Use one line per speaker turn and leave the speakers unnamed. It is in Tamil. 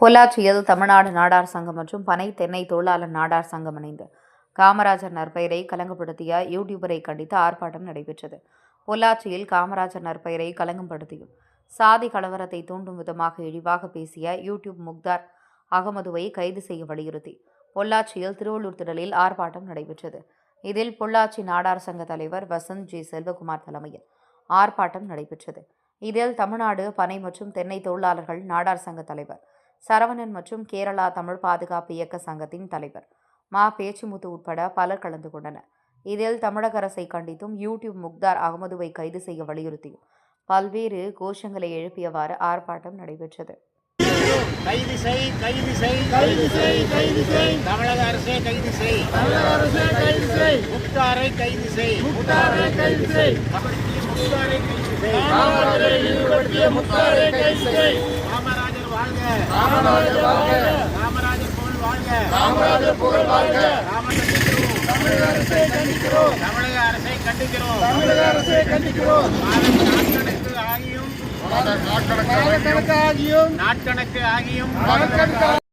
பொள்ளாச்சியில் தமிழ்நாடு நாடார் சங்கம் மற்றும் பனை தென்னை தொழிலாளர் நாடார் சங்கம் இணைந்து காமராஜர் நற்பெயரை கலங்கப்படுத்திய யூடியூபரை கண்டித்து ஆர்ப்பாட்டம் நடைபெற்றது. பொள்ளாச்சியில் காமராஜர் நற்பெயரை கலங்கப்படுத்தியும் சாதி கலவரத்தை தூண்டும் விதமாக இழிவாக பேசிய யூடியூப் முக்தார் அகமதுவை கைது செய்ய வலியுறுத்தி பொள்ளாச்சியில் திருவள்ளூர் திடலில் ஆர்ப்பாட்டம் நடைபெற்றது. இதில் பொள்ளாச்சி நாடார் சங்க தலைவர் வசந்த் ஜி செல்வகுமார் தலைமையில் ஆர்ப்பாட்டம் நடைபெற்றது. இதில் தமிழ்நாடு பனை மற்றும் தென்னை தொழிலாளர்கள் நாடார் சங்க தலைவர் சரவணன் மற்றும் கேரளா தமிழ் பாதுகாப்பு இயக்க சங்கத்தின் தலைவர். மா. பேச்சுமுத்து உட்பட பலர் கலந்து கொண்டனர். இதில் தமிழக அரசை கண்டித்தும் யூடியூப் முக்தார் அகமதுவை கைது செய்ய வலியுறுத்தியும் பல்வேறு கோஷங்களை எழுப்பியவாறு ஆர்ப்பாட்டம் நடைபெற்றது.
கைது செய் கைது செய்
கைது செய் கைது செய்.
தமிழக அரசே கைது செய்.
தமிழக அரசே கைது செய்.
முக்தாரை கைது செய்.
முத்தாரை கைது செய்.
முக்தாரை கைது செய்.
கைது
வாழ்க.
காமராஜர் வாழ்க.
காமராஜர் புகழ் வாழ்க.
காமராஜர் புகழ் வாழ்க. தமிழக அரசை கண்டிக்கிறோம்.
தமிழக அரசை கண்டிக்கிறோம்.
தமிழக அரசை கண்டிக்கிறோம்.
நாட்கணக்கு ஆகியும்.
நாட்கணக்கு ஆகியும்.
நாட்கணக்கு ஆகியும்.